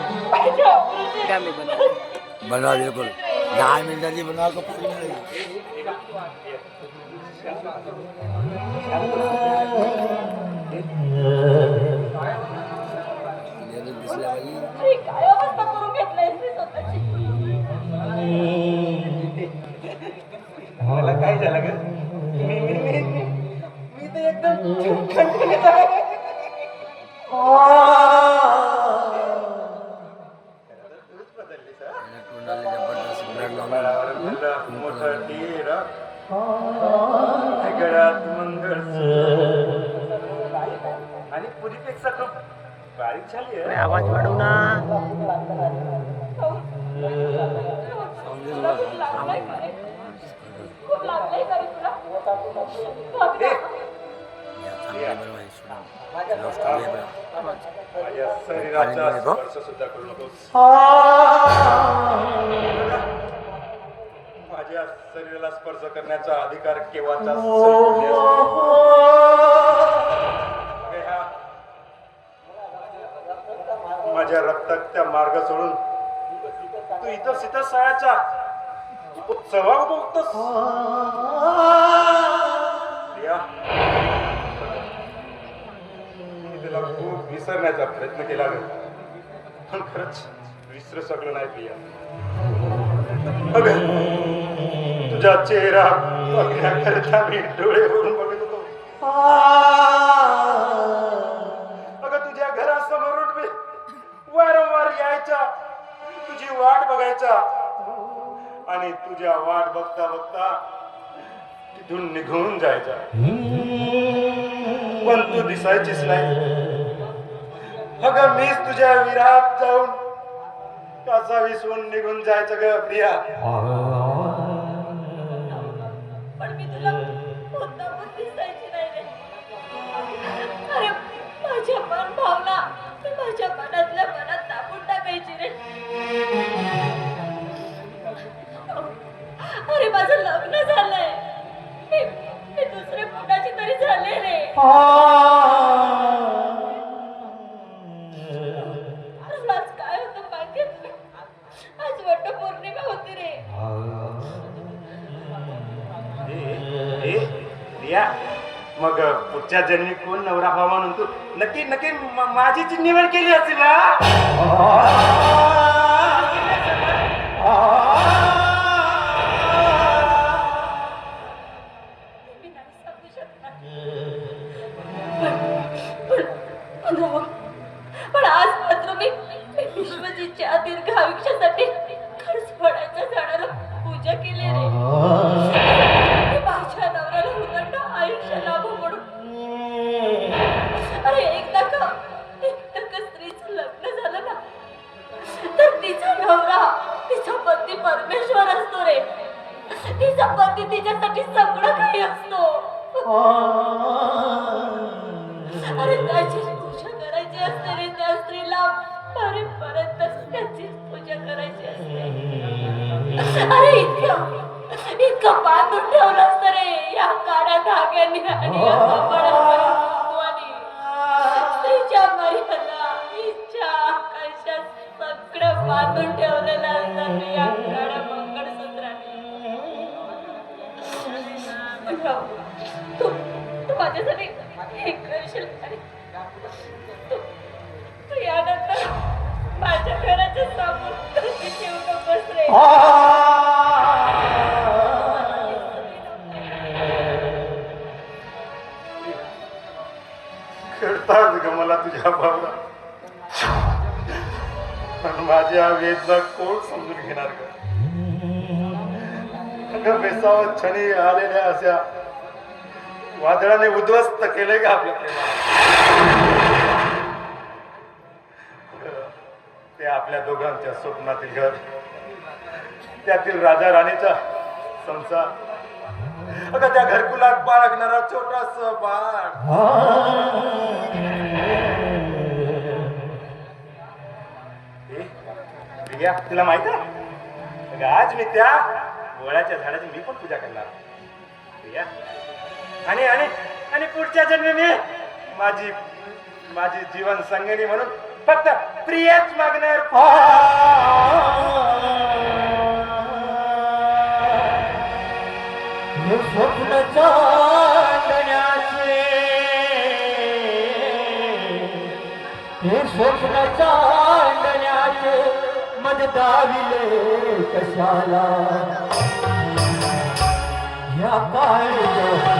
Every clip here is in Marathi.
क्या मी बनव बनवा बिल्कुल दहा मिनिटांनी बनवा का पाच मिनिटांनी यानं दिसल्या पाहिजे. काय अवस्था करून घेतलंय मी स्वतःची मला काय झालं ग मी मी मी मी मी तर एकदम टीर गळ्यात मंगळसूत्र. आणि पुरीपेक्षा खूप बारीक झाली आहे. आवाज वाढव ना. माझ्या शरीराचा? स्पर्श सुद्धा करू नकोस. माझ्या शरीराला स्पर्श करण्याचा अधिकार केव्हाचा माझ्या रक्तात त्या मार्ग सोडून तू इथं सीता सयाचा सहभाग बघतोस तुला खूप विसरण्याचा प्रयत्न केला पण खरंच विसरू शकलो नाही प्रिया. अगं तुझा चेहरा बघण्याकरता मी डोळे भरून बघत होतो. अगं तुझ्या घरासमोरून मी वारंवार यायचा. तुझी वाट बघायचा. आणि तुझ्या वाट बघता बघता तिथून निघून जायचा. पण तू दिसायचीच नाही. अगं मीच तुझ्या विरात जाऊन कसा विसरून निघून जायचं ग प्रिया. मग पुढच्या जन्मी कोण नवरा व्हावा म्हणून तू नक्की नक्की माझीच निवड केली असेल परमेश्वर असतो रे. तिचा पती तिच्यासाठी सगळं काही असतो. अरे त्याची पूजा करायची असते रे त्या स्त्रीला. अरे परत त्याची पूजा करायची असते. अरे इतकं इतकं बांधून ठेवलं असतं रे. या काळ्या धाग्याने आणि या कपड्यावर तत्वाने. स्त्रीच्या मर्यादा इच्छा आकाशात सगळं बांधून ठेवलेलं असतं या माझ्यासाठी हे करशील आणि तू तू यानंतर माझ्या घराच्या समोर कधी ठेवू नकोस रे. खेळतात ग मला तुझ्या भावना. पण माझ्या वेदना कोण समजून घेणार अगं बेसावत क्षणी आलेल्या अशा वादळाने उद्ध्वस्त केलंय का आपल्या ते आपल्या दोघांच्या स्वप्नातील घर. त्यातील राजा राणीचा संसार. अगं त्या घरकुलात बाळगणारा छोटास बाळ. तुला माहीत आहे? आज मी त्या वळ्याच्या झाडाची मी पण पूजा करणार. आणि आणि आणि पुढच्या जन्मी मी माझी माझी जीवन संगिनी म्हणून फक्त प्रियच मागणार. हे! स्वप्न चांदण्याचे हे स्वप्न चांदण्याचे मज दाविले कशाला? या काय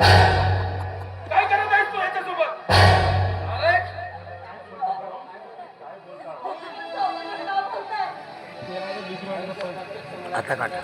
काय करत आहेस तू याच्यासोबत अरे! आता काटा.